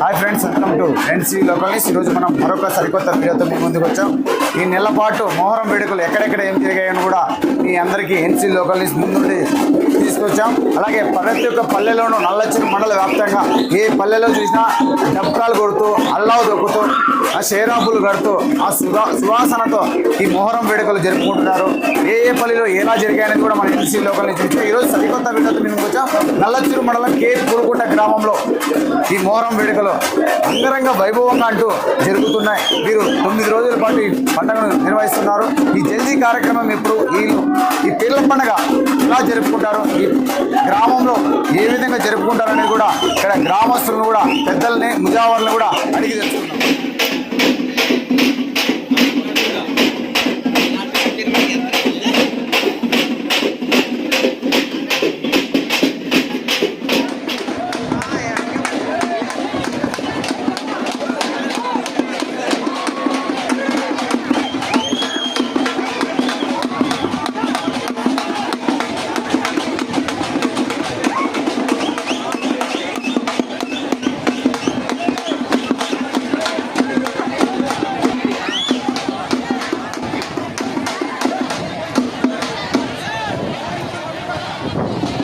Hi friends welcome to NC locals ఈరోజు మనం మరొక సరికొత్త వీడియోతో మీ ముందుకు వచ్చాం. ఈ నెల పాటు మొహరం వేడుకలు ఎక్కడెక్కడ ఏం జరిగాయని కూడా మీ అందరికీ ఎన్సీ లోకల్స్ ముందు ముందుండి తీసుకొచ్చాం. అలాగే ప్రతి ఒక్క పల్లెలోనూ నల్లచ్చిరి మండల వ్యాప్తంగా ఏ పల్లెలో చూసినా డబ్కాలు కొడుతూ అల్లావు దొక్కుతూ ఆ షేరాపులు కడుతూ ఆ సువా సువాసనతో ఈ మొహరం వేడుకలు జరుపుకుంటున్నారు. ఏ ఏ పల్లెలో ఎలా జరిగాయని కూడా మన ఎన్సీ లోకల్ నుంచి చూస్తే ఈరోజు సరికొత్త వీడియోతో మేము వచ్చాం. నల్లచిరు మండలం కే పురుకుంట గ్రామంలో ఈ మోరం వేడుకలు అంగరంగ వైభవంగా అంటూ జరుగుతున్నాయి. వీరు తొమ్మిది రోజుల పాటు ఈ పండుగను నిర్వహిస్తున్నారు. ఈ జల్దీ కార్యక్రమం ఇప్పుడు వీళ్ళు ఈ పిల్లల పండుగ ఎలా జరుపుకుంటారు ఈ గ్రామంలో ఏ విధంగా జరుపుకుంటారని కూడా ఇక్కడ గ్రామస్తులను కూడా పెద్దల్ని ముజావర్లను కూడా అడిగి తెలుసుకున్నాం మీరు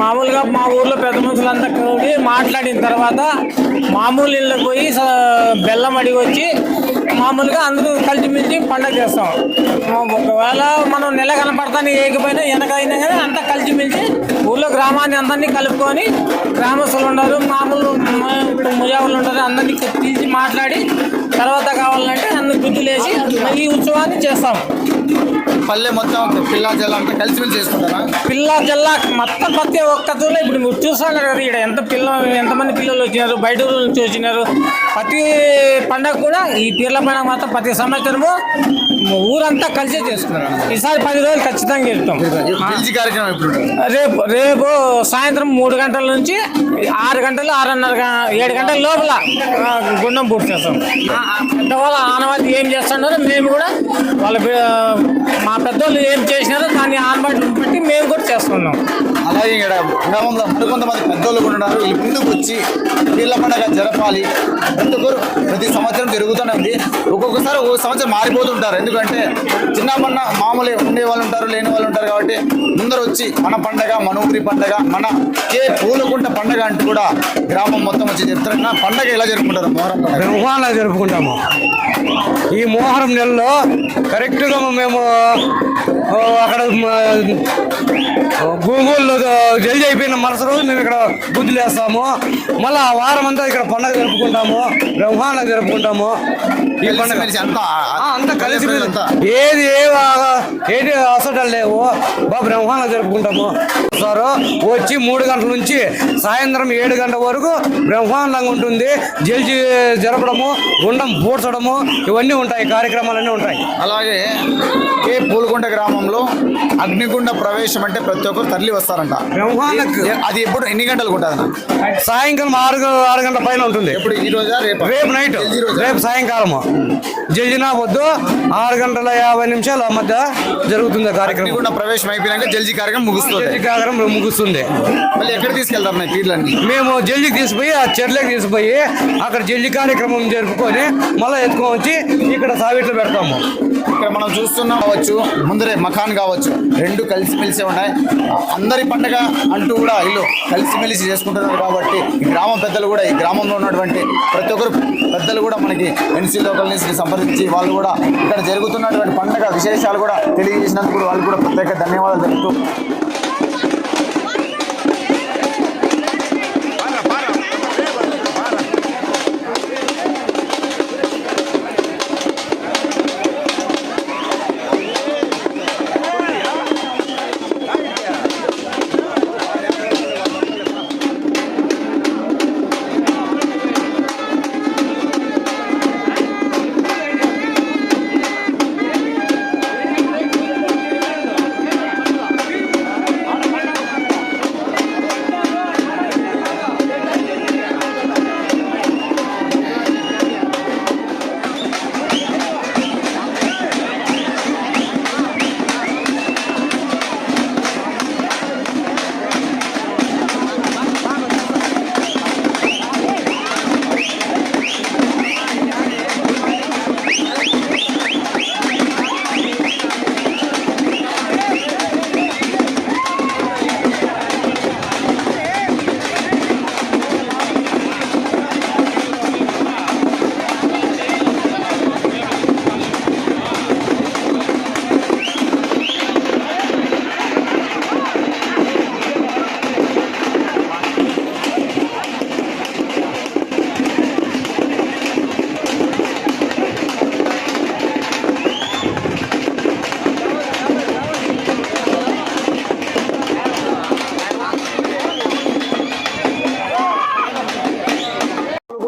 మామూలుగా మా ఊర్లో పెద్ద మనుషులంతా కూడి మాట్లాడిన తర్వాత మామూలు ఇళ్ళకి పోయి బెల్లం అడిగి వచ్చి మామూలుగా అందరూ కలిసిమెలిసి పండగ చేస్తాం. ఒకవేళ మనం నెల కనపడతానికి ఏకపోయినా వెనక అయినా కానీ అంతా కలిసిమెలిసి ఊళ్ళో గ్రామాన్ని అందరినీ కలుపుకొని గ్రామస్తులు ఉండరు మామూలు ఇప్పుడు ముజావులు ఉంటారు అందరినీ తీసి మాట్లాడి తర్వాత కావాలంటే అందరు గుర్తులేసి ఈ ఉత్సవాన్ని చేస్తాం. పల్లె మొత్తం పిల్లా జిల్లా అంతా కలిసిమెలిసి చేసుకుంటారా? పిల్లా జిల్లా మొత్తం ప్రతి ఒక్కరిలో ఇప్పుడు మీరు చూస్తున్నారు కదా ఇక్కడ ఎంత పిల్ల ఎంతమంది పిల్లలు వచ్చినారు బయట ఊరు నుంచి వచ్చినారు. ప్రతి పండగ కూడా ఈ పీర్ల పండగ మాత్రం ప్రతి సంవత్సరము ఊరంతా కలిసే చేసుకున్నారు ఈసారి పది రోజులు ఖచ్చితంగా కార్యక్రమం ఉంటుంది? రేపు రేపు సాయంత్రం మూడు గంటల నుంచి ఆరు గంటలు ఆరున్నర ఏడు గంటల లోపల గుండం పూర్తి చేస్తాం. పెద్దవాళ్ళ ఆనవాతి ఏం చేస్తున్నారో మేము కూడా వాళ్ళ మా పెద్దోళ్ళు ఏం చేసినారో దాన్ని ఆనవాటి బట్టి మేము కూడా చేస్తున్నాం అలాగే ఇక్కడ గ్రామంలో మరికొంతమంది పెద్దోళ్ళు కూడా ఉన్నారు. వీళ్ళు ముందుకు వచ్చి పీర్ల పండగ జరపాలి. ఎందుకు? ప్రతి సంవత్సరం జరుగుతూనే ఉంది ఒక్కొక్కసారి ఒక్కొక్క సంవత్సరం మారిపోతుంటారు. ఎందుకంటే చిన్న మొన్న మామూలు ఉండే వాళ్ళు ఉంటారు లేని వాళ్ళు ఉంటారు కాబట్టి ముందర వచ్చి మన పండగ మన ఊరి పండగ మన ఏ పూలకుంట పండగ అంటూ కూడా గ్రామం మొత్తం వచ్చి చెప్తారు. పండగ ఎలా జరుపుకుంటారు? మొహరం పండగ. జరుపుకుంటాము. ఈ మోహరం నెలలో కరెక్ట్గా మేము అక్కడ గూగుల్లో జల్ది అయిపోయిన మరుస రోజు మేము ఇక్కడ బుద్ధులు వేస్తాము. మళ్ళీ ఆ వారం అంతా ఇక్కడ పండగ జరుపుకుంటాము. బ్రహ్మాండంగా జరుపుకుంటాము. ఈ పండుగ. అంతా కలిసి ఏది ఏ ఏది అసటలు లేవు. బాగా బ్రహ్మాండంగా జరుపుకుంటాము. సారు వచ్చి మూడు గంటల నుంచి సాయంత్రం ఏడు గంటల వరకు బ్రహ్మాండంగా ఉంటుంది. జల్జి జరపడము గుండం పూడ్చడము ఇవన్నీ ఉంటాయి. కార్యక్రమాలన్నీ ఉంటాయి. అలాగే కే పూలకుంట గ్రామంలో అగ్నిగుండ ప్రవేశం అంటే ప్రతి ఒక్కరు తరలి వస్తారంట ఏ- అది ఎప్పుడు ఎన్ని గంటలకు ఉంటుంది సాయంకాలం ఆరు ఆరు గంటల పైన ఉంటుంది. ఎప్పుడు? ఈ రోజా రేపు? రేపు నైట్? రేపు సాయంకాలము. జల్జినా పొద్దు ఆరు గంటల యాభై నిమిషాల మధ్య జరుగుతుంది కార్యక్రమం? అగ్నిగుండ ప్రవేశం అయిపోయినాక జల్జీ కార్యక్రమం ముగుస్తుంది. జల్జి కార్యక్రమం ముగుస్తుంది. మళ్ళీ ఎక్కడ తీసుకెళ్తారు నా పీర్లన్నీ మేము జల్లికి తీసిపోయి ఆ చెట్లకి తీసిపోయి అక్కడ జల్లి కార్యక్రమం జరుపుకొని మళ్ళీ ఎత్తుకొని వచ్చి ఇక్కడ సావిట్లో పెడతాము. ఇక్కడ మనం చూస్తున్నాం కావచ్చు ముందరే మకాన్ కావచ్చు రెండు కలిసిమెలిసి ఉన్నాయి. అందరి పండగ అంటూ కూడా ఇల్లు కలిసిమెలిసి చేసుకుంటున్నారు కాబట్టి ఈ గ్రామ పెద్దలు కూడా ఈ గ్రామంలో ఉన్నటువంటి ప్రతి ఒక్కరు పెద్దలు కూడా మనకి ఎన్సీ లోకల్ న్యూస్కి సంప్రదించి వాళ్ళు కూడా ఇక్కడ జరుగుతున్నటువంటి పండగ విశేషాలు కూడా తెలియజేసినందుకు వాళ్ళు కూడా ప్రత్యేక ధన్యవాదాలు తెలుపుతూ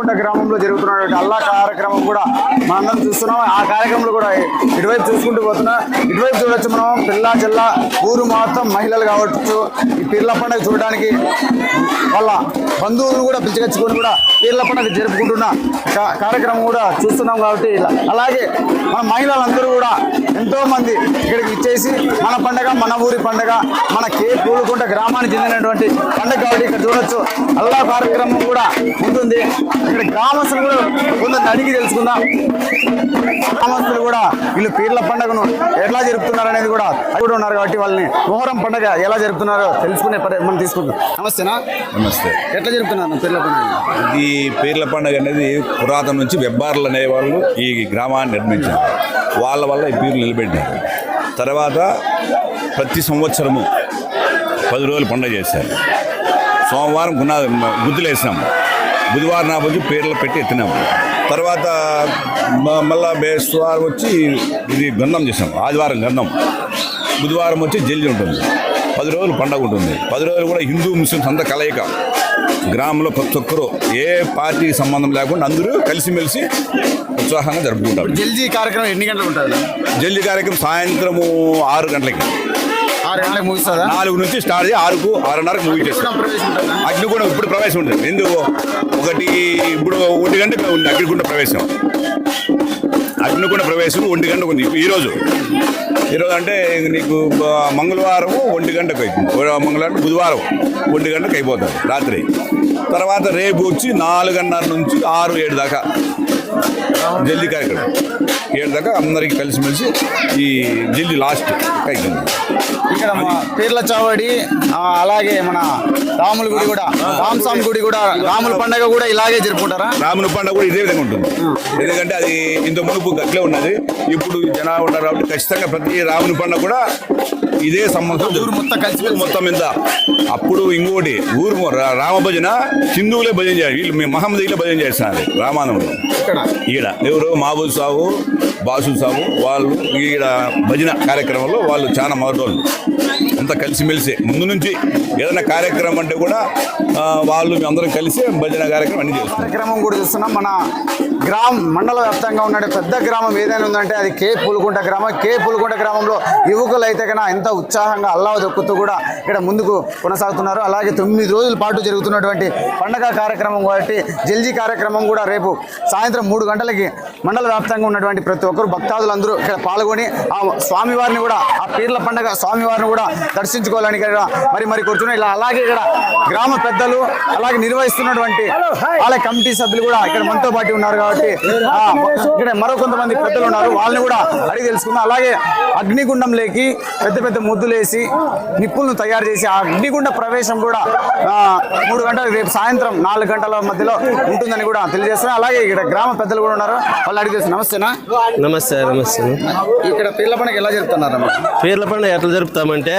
పుల్కుంట గ్రామంలో జరుగుతున్నటువంటి అల్లా కార్యక్రమం కూడా మనందరం చూస్తున్నాం. ఆ కార్యక్రమంలో కూడా ఇటువైపు చూసుకుంటూ పోతున్నా. ఇటువైపు చూడొచ్చు మనం పిల్ల జిల్లా ఊరు మొత్తం మహిళలు కావచ్చు. ఈ పిల్ల పండుగ చూడడానికి వాళ్ళ బంధువులను కూడా పిలిచికొచ్చుకొని కూడా పీర్ల పండుగ జరుపుకుంటున్న కార్యక్రమం కూడా చూస్తున్నాం కాబట్టి ఇలా అలాగే మన మహిళలందరూ కూడా ఎంతో మంది ఇక్కడికి ఇచ్చేసి మన పండగ మన ఊరి పండగ మన కే పూలుకుంట గ్రామానికి చెందినటువంటి పండగ కాబట్టి ఇక్కడ చూడొచ్చు. అల్లా కార్యక్రమం కూడా ఉంటుంది ఇక్కడ గ్రామస్తులు కూడా కొందరు అడిగి తెలుసుకుందాం. గ్రామస్తులు కూడా వీళ్ళు పీర్ల పండుగను ఎట్లా జరుపుతున్నారు అనేది కూడా అడిగి కూడా ఉన్నారు కాబట్టి వాళ్ళని మొహరం పండుగ ఎలా జరుపుతున్నారో తెలుసుకునే పరి- మనం తీసుకుందాం. నమస్తేనా? నమస్తే. ఎట్లా జరుపుతున్నారు పీర్ల పండుగ? ఇది ఈ పీర్ల పండుగ అనేది పురాతన నుంచి వెబ్బార్లు అనేవాళ్ళు ఈ గ్రామాన్ని నిర్మించారు. వాళ్ళ వల్ల ఈ పీర్లు నిలబెట్టారు. తర్వాత ప్రతి సంవత్సరము పది రోజులు పండుగ చేశారు. సోమవారం గున్నా గుద్దులు వేసినాము బుధవారం నా వచ్చి పీర్లు పెట్టి ఎత్తినాము తర్వాత మ- మళ్ళా బేస్వారం వచ్చి ఇది గంధం చేసాం ఆదివారం గంధం. బుధవారం వచ్చి జల్లి ఉంటుంది. పది రోజులు పండగ ఉంటుంది. పది రోజులు కూడా హిందూ ముస్లిమ్స్ అంతా కలయిక. గ్రామంలో ప్రతి ఒక్కరు ఏ పార్టీకి సంబంధం లేకుండా అందరూ కలిసిమెలిసి ఉత్సాహంగా జరుపుకుంటారు. జల్జీ కార్యక్రమం ఎన్ని గంటలు ఉంటుంది? జల్లి కార్యక్రమం సాయంత్రము ఆరు గంటలకి. ఆరు గంటలకు ముగిస్తుందా? నాలుగు నుంచి స్టార్ట్ చేసి ఆరుకు ఆరున్నరకు ముగించేస్తాం? అగ్నిగుండం ఇప్పుడు ప్రవేశం ఉంటుంది. ఎందుకు ఒకటి ఇప్పుడు ఒంటి గంటకు ఉంది అగ్నిగుండ ప్రవేశం. అగ్నిగుండ ప్రవేశం ఒంటి గంటకు ఉంది. ఈరోజు ఈరోజు అంటే నీకు మంగళవారం ఒంటి గంటకు అయిపోయింది. మంగళవారం బుధవారం ఒంటి గంటకు అయిపోతుంది రాత్రి. తర్వాత రేపు వచ్చి నాలుగున్నర నుంచి ఆరు ఏడు దాకా జల్లి కార్యక్రమం ఏడు దాకా అందరికీ కలిసిమెలిసి ఈ జల్లి లాస్ట్ అయిపోయింది ఇక్కడ పీర్ల చావడి అలాగే మన రాముల గుడి కూడా రామస్వామి గుడి కూడా రాముల పండగ కూడా ఇలాగే జరుపుకుంటారా? రాముని పండుగ కూడా ఇదే విధంగా ఉంటుంది. ఎందుకంటే అది ఇంత మునుపు గట్లే ఉన్నది. ఇప్పుడు జనాలు ఉన్నారు కాబట్టి ఖచ్చితంగా ప్రతి రాముని పండుగ కూడా ఇదే సంబంధం ఊరు మొత్తం కలిసి మొత్తం మీద అప్పుడు ఇంకోటి ఊరు రామ భజన హిందువులే భజన చేయాలి. వీళ్ళు మీ మహమ్మదీలే భజన చేస్తున్నారు రామానంలో ఇక్కడ? ఈడ. ఎవరు? మాబూల్ సాబు బాసు సాబు వాళ్ళు ఈడ భజన కార్యక్రమంలో వాళ్ళు చాలా మొదటోళ్ళు అంతా కలిసిమెలిసి. ముందు నుంచి ఏదైనా కార్యక్రమం అంటే కూడా వాళ్ళు అందరం కలిసి భజన కార్యక్రమం అన్ని చేస్తున్నాం కార్యక్రమం కూడా చూస్తున్నాం. మన గ్రామం మండల వ్యాప్తంగా ఉన్న పెద్ద గ్రామం ఏదైనా ఉందంటే అది కే పులుకుంట గ్రామం. కే పులుకుంట గ్రామంలో యువకులు అయితే కన్నా ఎంత ఉత్సాహంగా అల్లావ దొక్కుతూ కూడా ఇక్కడ ముందుకు కొనసాగుతున్నారు. అలాగే తొమ్మిది రోజుల పాటు జరుగుతున్నటువంటి పండగ కార్యక్రమం కాబట్టి జల్జీ కార్యక్రమం కూడా రేపు సాయంత్రం మూడు గంటలకి మండల వ్యాప్తంగా ఉన్నటువంటి ప్రతి ఒక్కరు భక్తాదులందరూ ఇక్కడ పాల్గొని ఆ స్వామివారిని కూడా ఆ పీర్ల పండగ స్వామి స్వామి వారిని కూడా దర్శించుకోవాలని మరి మరి కూర్చున్నాం ఇలా అలాగే ఇక్కడ గ్రామ పెద్దలు అలాగే నిర్వహిస్తున్నటువంటి వాళ్ళ కమిటీ సభ్యులు కూడా ఇక్కడ మనతో పాటు ఉన్నారు కాబట్టి ఆ, ఇక్కడ మరో కొంతమంది పెద్దలు ఉన్నారు. వాళ్ళని కూడా అడిగి తెలుసుకుందాం. అలాగే అగ్నిగుండం లేకి పెద్ద పెద్ద ముద్దులేసి నిప్పులను తయారు చేసి ఆ అగ్నిగుండ ప్రవేశం కూడా ఆ, మూడు గంటలు రేపు సాయంత్రం నాలుగు గంటల మధ్యలో ఉంటుందని కూడా తెలియజేస్తున్నారు. అలాగే ఇక్కడ గ్రామ పెద్దలు కూడా ఉన్నారు. వాళ్ళు అడిగి తెలుసు. నమస్తేనా? నమస్తే నమస్తే. ఇక్కడ పిల్ల పండుగ ఎలా చెప్తున్నారు పీర్ల పండుగ ఎట్లా ఎత్తుతామంటే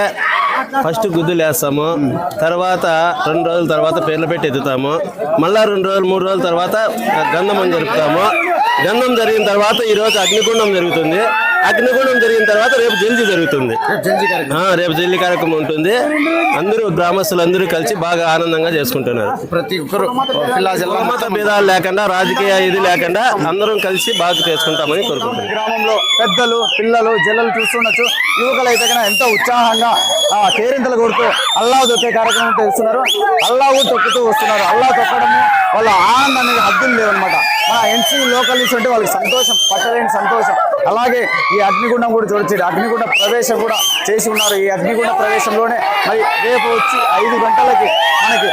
ఫస్ట్ గుద్దులు వేస్తాము తర్వాత రెండు రోజుల తర్వాత పేర్లు పెట్టి ఎత్తుతాము మళ్ళీ రెండు రోజులు మూడు రోజుల తర్వాత గంధమం జరుపుతాము. గంధం జరిగిన తర్వాత ఈరోజు అగ్నిగుండం జరుగుతుంది. అగ్నిగుండం జరిగిన తర్వాత రేపు జల్దీ జరుగుతుంది. రేపు జల్లి కార్యక్రమం. ఉంటుంది. అందరూ గ్రామస్తులు అందరూ కలిసి బాగా ఆనందంగా చేసుకుంటున్నారు. ప్రతి ఒక్కరు మత భేదాలు లేకుండా రాజకీయ ఇది లేకుండా అందరం కలిసి బాగా చేసుకుంటామని కోరుకుంటున్నాం. గ్రామంలో పెద్దలు పిల్లలు జల్లలు చూస్తుండొచ్చు. యువకులు అయితే ఎంతో ఉత్సాహంగా ఆ కేరింతలు కొడుతూ అల్లా తొక్కే కార్యక్రమం చేస్తున్నారు. అల్లావు తొక్కుతూ వస్తున్నారు. అల్లా తొక్కడము వాళ్ళ ఆనందానికి హద్దులు లేవన్నమాట. మన ఎన్సీ లోకల్ నుంచి అంటే వాళ్ళకి సంతోషం పట్టలేని సంతోషం. అలాగే ఈ అగ్నిగుండం కూడా చూడొచ్చు. అగ్నిగుండ ప్రవేశం కూడా చేసి ఉన్నారు. ఈ అగ్నిగుండ ప్రవేశంలోనే మరి రేపు వచ్చి ఐదు గంటలకి మనకి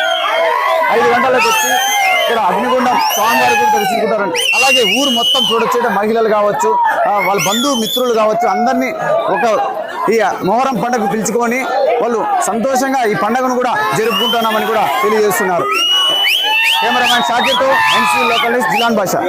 ఐదు గంటలకు వచ్చి ఇక్కడ అగ్నిగుండం స్వామివారి కూడా దర్శించుకుంటారండి. అలాగే ఊరు మొత్తం చూడొచ్చు. మహిళలు కావచ్చు వాళ్ళ బంధువు మిత్రులు కావచ్చు అందరినీ ఒక ఈ మొహరం పండుగ పిలుచుకొని వాళ్ళు సంతోషంగా ఈ పండుగను కూడా జరుపుకుంటున్నామని కూడా తెలియజేస్తున్నారు. Camera man Sajid NC localist जिलान भाषा